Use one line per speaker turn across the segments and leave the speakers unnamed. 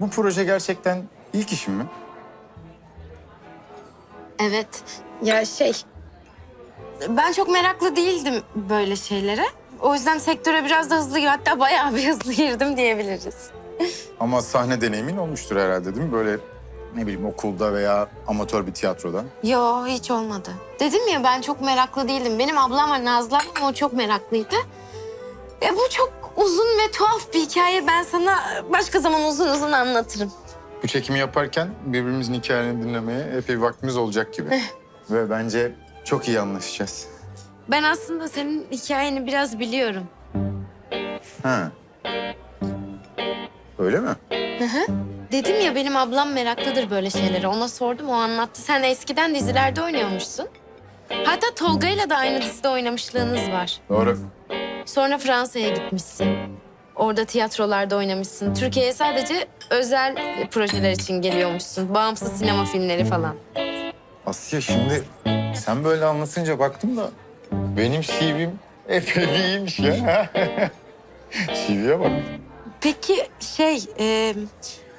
bu proje gerçekten ilk işin mi?
Evet. Ya şey... Ben çok meraklı değildim böyle şeylere. O yüzden sektöre biraz da hızlı hatta bayağı bir hızlı girdim diyebiliriz.
Ama sahne deneyimin olmuştur herhalde değil mi? Böyle ne bileyim okulda veya amatör bir tiyatroda.
Yo hiç olmadı. Dedim ya ben çok meraklı değildim. Benim ablam var Nazlı ablam, o çok meraklıydı. Ya bu çok uzun ve tuhaf bir hikaye. Ben sana başka zaman uzun uzun anlatırım.
Bu çekimi yaparken birbirimizin hikayelerini dinlemeye epey vaktimiz olacak gibi. Ve bence çok iyi anlaşacağız.
Ben aslında senin hikayeni biraz biliyorum.
Ha. Öyle mi?
Dedim ya benim ablam meraklıdır böyle şeylere. Ona sordum o anlattı. Sen eskiden dizilerde oynuyormuşsun. Hatta Tolga'yla da aynı dizide oynamışlığınız var.
Doğru.
Sonra Fransa'ya gitmişsin. Orada tiyatrolarda oynamışsın. Türkiye'ye sadece özel projeler için geliyormuşsun. Bağımsız sinema filmleri falan.
Asya şimdi sen böyle anlatınca baktım da benim CV'm epey iyiymiş ya. CV'ye bak.
Peki şey, e,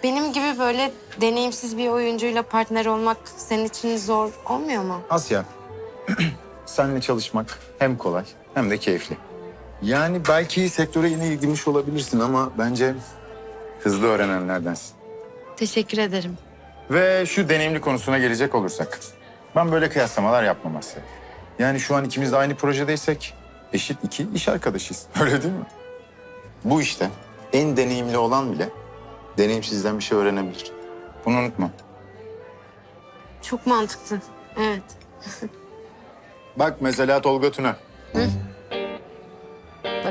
benim gibi böyle deneyimsiz bir oyuncuyla partner olmak senin için zor olmuyor mu?
Asya, seninle çalışmak hem kolay hem de keyifli. Yani belki sektöre yeni girmiş olabilirsin ama bence hızlı öğrenenlerdensin.
Teşekkür ederim.
Ve şu deneyimli konusuna gelecek olursak. Ben böyle kıyaslamalar yapmam Asya. Yani şu an ikimiz de aynı projedeysek eşit iki iş arkadaşıyız. Öyle değil mi? Bu işte en deneyimli olan bile deneyimsizden bir şey öğrenebilir. Bunu unutma.
Çok mantıklı. Evet.
Bak mesela Tolga Tuna.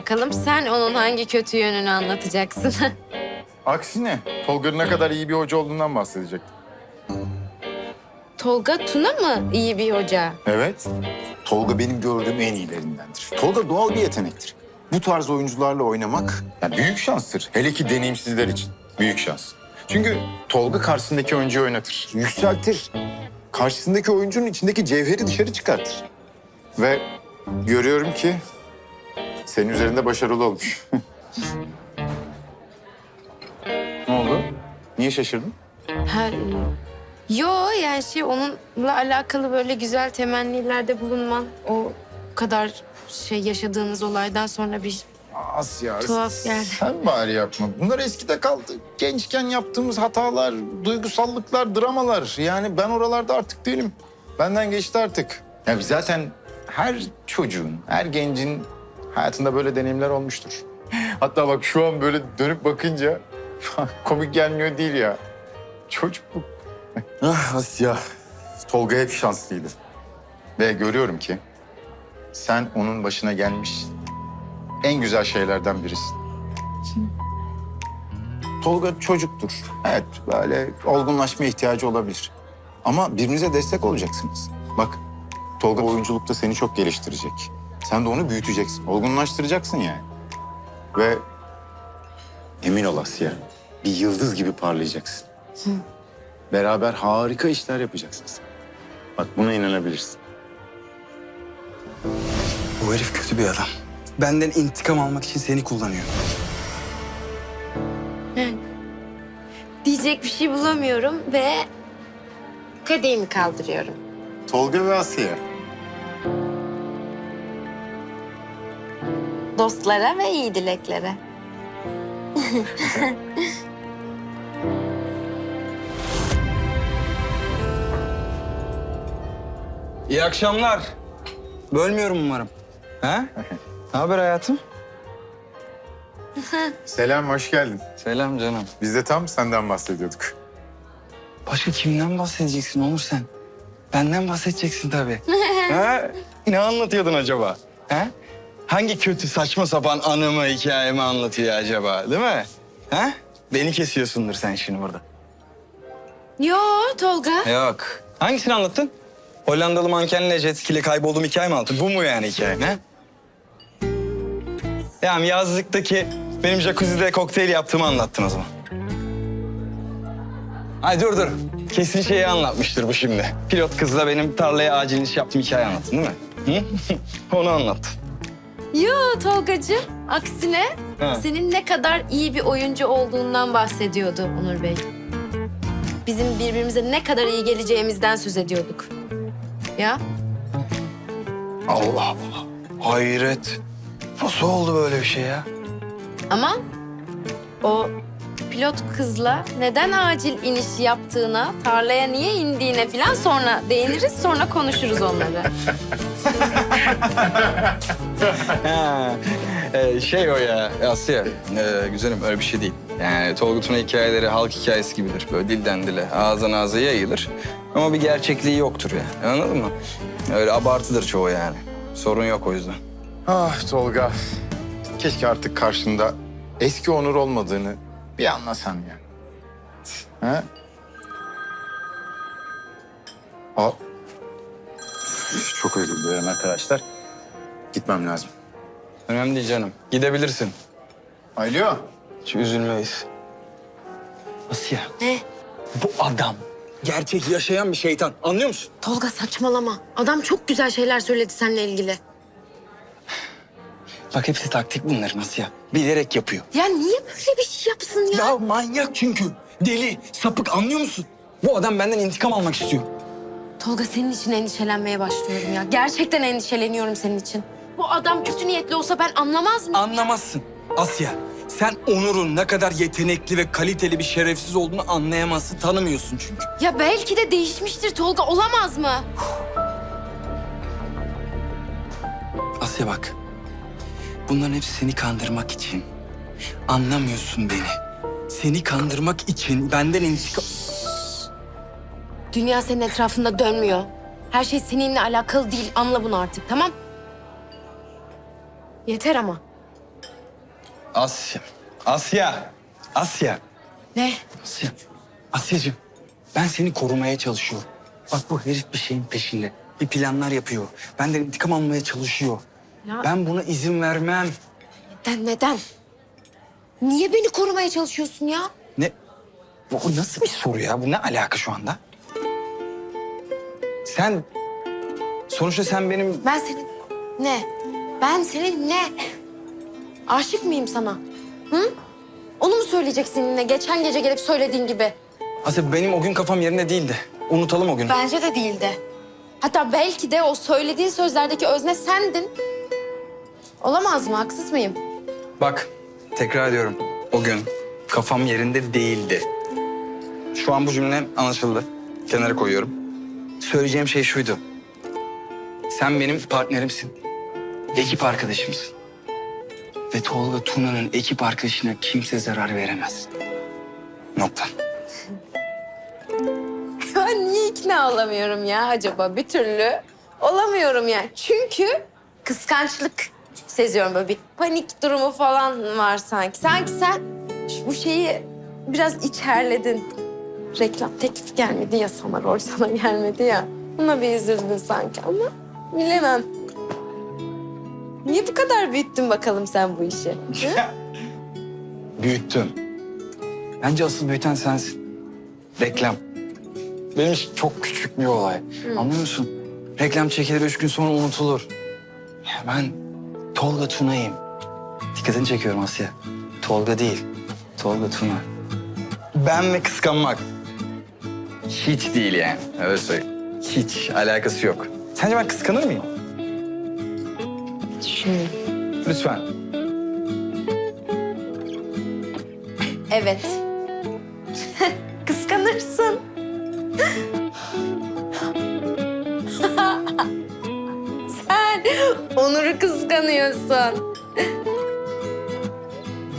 Bakalım sen onun hangi kötü yönünü anlatacaksın.
Aksine Tolga'nın ne kadar iyi bir hoca olduğundan bahsedecektim.
Tolga Tuna mı iyi bir hoca?
Evet. Tolga benim gördüğüm en iyilerindendir. Tolga doğal bir yetenektir. Bu tarz oyuncularla oynamak yani büyük şanstır. Hele ki deneyimsizler için. Büyük şans. Çünkü Tolga karşısındaki oyuncuyu oynatır. Yükseltir. Karşısındaki oyuncunun içindeki cevheri dışarı çıkartır. Ve görüyorum ki senin üzerinde başarılı olmuş. ne oldu? Niye şaşırdın?
Ha, yo yani şey onunla alakalı böyle güzel temennilerde bulunman o kadar şey yaşadığınız olaydan sonra bir
Asya.
Tuhaf geldi.
Sen bari yapma. Bunlar eskide kaldı. Gençken yaptığımız hatalar, duygusallıklar, dramalar. Yani ben oralarda artık değilim. Benden geçti artık. Ya zaten her çocuğun, her gencin hayatında böyle deneyimler olmuştur. Hatta bak şu an böyle dönüp bakınca komik gelmiyor değil ya. Çocukluk. ah Asya. Tolga hep şanslıydı. Ve görüyorum ki sen onun başına gelmiş en güzel şeylerden birisin. Tolga çocuktur. Evet böyle olgunlaşma ihtiyacı olabilir. Ama birbirinize destek olacaksınız. Bak Tolga oyunculukta seni çok geliştirecek. Sen de onu büyüteceksin. Olgunlaştıracaksın yani. Ve emin ol Asya bir yıldız gibi parlayacaksın. Beraber harika işler yapacaksınız. Bak buna inanabilirsin.
Bu herif kötü bir adam. Benden intikam almak için seni kullanıyor.
diyecek bir şey bulamıyorum ve kadehimi kaldırıyorum.
Tolga ve Asya.
Dostlara ve iyi dileklere.
İyi akşamlar. Bölmüyorum umarım. Ha? Ne haber hayatım?
Selam, hoş geldin.
Selam canım.
Biz de tam senden bahsediyorduk.
Başka kimden bahsedeceksin Onur sen? Benden bahsedeceksin tabii. ha? Ne anlatıyordun acaba? Ha? Hangi kötü saçma sapan anımı, hikayemi anlatıyor acaba değil mi? Ha? Beni kesiyorsundur sen şimdi burada.
Yo Tolga.
Yok. Hangisini anlattın? Hollandalı mankenle jet ski ile kaybolduğum hikaye mi anlattın? Bu mu yani hikaye ne? Yani yazlıktaki benim jacuzzi'de kokteyl yaptığımı anlattın o zaman. Ay dur dur. Kesin şeyi anlatmıştır bu şimdi. Pilot kızla benim tarlaya acil iş yaptığım hikaye anlattın değil mi? Hı? Onu anlat.
Yo Tolgacığım, aksine
Ha.
senin ne kadar iyi bir oyuncu olduğundan bahsediyordu Onur Bey. Bizim birbirimize ne kadar iyi geleceğimizden söz ediyorduk. Ya
Allah Allah. Hayret. Nasıl oldu böyle bir şey ya?
ama o pilot kızla neden acil iniş yaptığına, tarlaya niye indiğine falan sonra değiniriz, sonra konuşuruz onları.
Ha, e, şey o ya Asya. E, güzelim öyle bir şey değil. Yani Tolga Tuna hikayeleri halk hikayesi gibidir. Böyle dilden dile, ağızdan ağza yayılır. Ama bir gerçekliği yoktur ya. Anladın mı? Öyle abartıdır çoğu yani. Sorun yok o yüzden.
Ah Tolga. Keşke artık karşında eski Onur olmadığını bir anlasan ya. Ha? Aa. Çok özür dilerim arkadaşlar. Gitmem lazım.
Önemli değil canım. Gidebilirsin.
Alo.
Hiç üzülmeyiz. Asya,
ne?
bu adam gerçek yaşayan bir şeytan. Anlıyor musun?
Tolga saçmalama. Adam çok güzel şeyler söyledi seninle ilgili.
Bak hepsi taktik bunların Asya. Bilerek yapıyor.
Ya niye böyle bir şey yapsın ya?
Ya manyak çünkü. Deli, sapık anlıyor musun? Bu adam benden intikam almak istiyor.
Tolga senin için endişelenmeye başlıyorum ya. Gerçekten endişeleniyorum senin için. Bu adam kötü niyetli olsa ben anlamaz mıyım?
Anlamazsın Asya. Sen Onur'un ne kadar yetenekli ve kaliteli bir şerefsiz olduğunu anlayamazsın, tanımıyorsun çünkü.
Ya belki de değişmiştir Tolga olamaz mı?
Asya bak. Bunların hepsi seni kandırmak için. Anlamıyorsun beni. Seni kandırmak için benden intikam...
Dünya senin etrafında dönmüyor. Her şey seninle alakalı değil. Anla bunu artık tamam? Yeter ama.
Asya. Asya. Asya.
Ne?
Asya. Asyacığım ben seni korumaya çalışıyorum. Bak bu herif bir şeyin peşinde. Bir planlar yapıyor. Benden intikam almaya çalışıyor.
Ya
Ben buna izin vermem.
neden neden? Niye beni korumaya çalışıyorsun ya?
Ne? Bu nasıl bir soru ya? Bu ne alaka şu anda? Sen... Sonuçta sen benim...
Ben senin ne? Ben senin ne? Aşık mıyım sana? Hı? Onu mu söyleyeceksin yine? Geçen gece gelip söylediğin gibi.
Asya benim o gün kafam yerinde değildi. Unutalım o gün.
Bence de değildi. Hatta belki de o söylediğin sözlerdeki özne sendin. Olamaz mı? Haksız mıyım?
Bak tekrar ediyorum. O gün kafam yerinde değildi. Şu an bu cümle anlaşıldı. Kenara koyuyorum. Söyleyeceğim şey şuydu. Sen benim partnerimsin. Ekip arkadaşımsın. Ve Tolga Tuna'nın ekip arkadaşına kimse zarar veremez. Nokta.
Ben niye ikna olamıyorum ya acaba bir türlü? Olamıyorum yani. Çünkü kıskançlık seziyorum böyle bir panik durumu falan var sanki. Sanki sen şu- bu şeyi biraz içerledin. Reklam teklif gelmedi ya sana, rol sana gelmedi ya. Buna bir üzüldün sanki ama bilemem. Niye bu kadar büyüttün bakalım sen bu işi? Hı?
Büyüttüm. Bence asıl büyüten sensin. Reklam. Benim için çok küçük bir olay. Anlıyor musun? Reklam çekilir üç gün sonra unutulur. Ya ben Tolga Tuna'yım. Dikkatini çekiyorum Asya. Tolga değil. Tolga Tuna. Ben ve kıskanmak. Hiç değil yani. Öyle söyleyeyim. Hiç alakası yok. Sence ben kıskanır mıyım?
Düşüneyim.
Lütfen.
Evet. Kıskanırsın. Sen Onur'u kıskanıyorsun.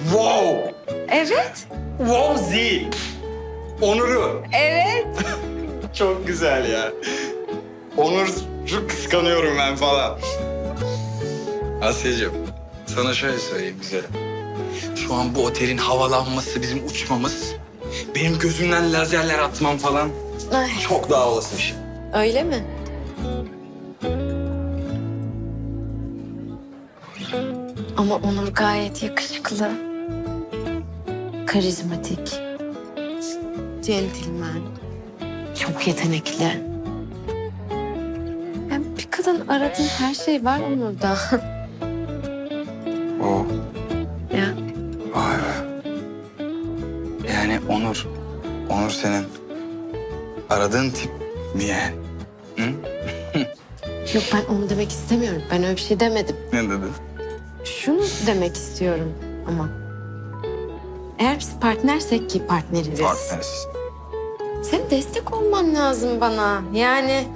Wow!
Evet,
Wow Z! Onur'u.
evet.
Çok güzel ya. Onur'u kıskanıyorum ben falan. Asya'cığım sana şöyle söyleyeyim güzelim. Şu an bu otelin havalanması, bizim uçmamız, benim gözümden lazerler atmam falan
Ay,
çok daha olası bir şey.
öyle mi? Ama Onur gayet yakışıklı. Karizmatik. Centilmen. Çok yetenekli. Yani bir kadın aradığın her şey var Onur'da.
O.
Ya.
Vay be. Yani Onur. Onur senin aradığın tip mi yani?
Yok ben onu demek istemiyorum. Ben öyle bir şey demedim.
Ne dedi?
Şunu demek istiyorum ama. Eğer biz partnersek ki partneriz.
Partners.
Senin destek olman lazım bana. Yani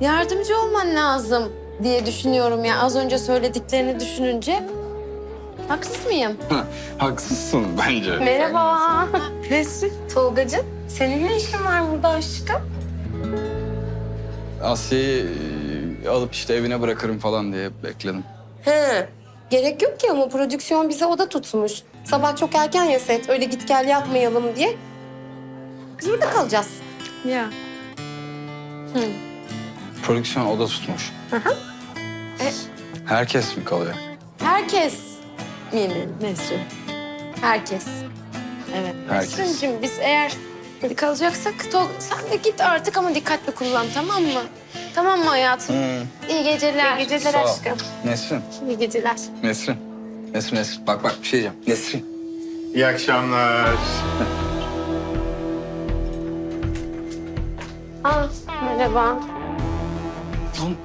yardımcı olman lazım diye düşünüyorum ya. Az önce söylediklerini düşününce. Haksız mıyım?
Haksızsın bence.
Merhaba. Nesrin. Tolgacığım. Senin ne işin var burada aşkım?
Asya'yı e, alıp işte evine bırakırım falan diye bekledim.
He. Gerek yok ki ama prodüksiyon bize oda tutmuş. Sabah çok erken ya set. Öyle git gel yapmayalım diye. Biz burada kalacağız.
Ya.
Prodüksiyon oda tutmuş.
E-
Herkes mi kalıyor?
Herkes. Yeni Nesrin. Herkes. Evet.
Herkes.
Nesrin'cim biz eğer kalacaksak Tol sen de git artık ama dikkatli kullan tamam mı? Tamam mı hayatım? İyi geceler. İyi geceler
Sağ ol.
aşkım.
Nesrin,
İyi geceler.
Nesrin. Nesrin, Nesrin. Bak bak bir şey diyeceğim. Nesrin.
İyi akşamlar.
Aa, merhaba.
Oğlum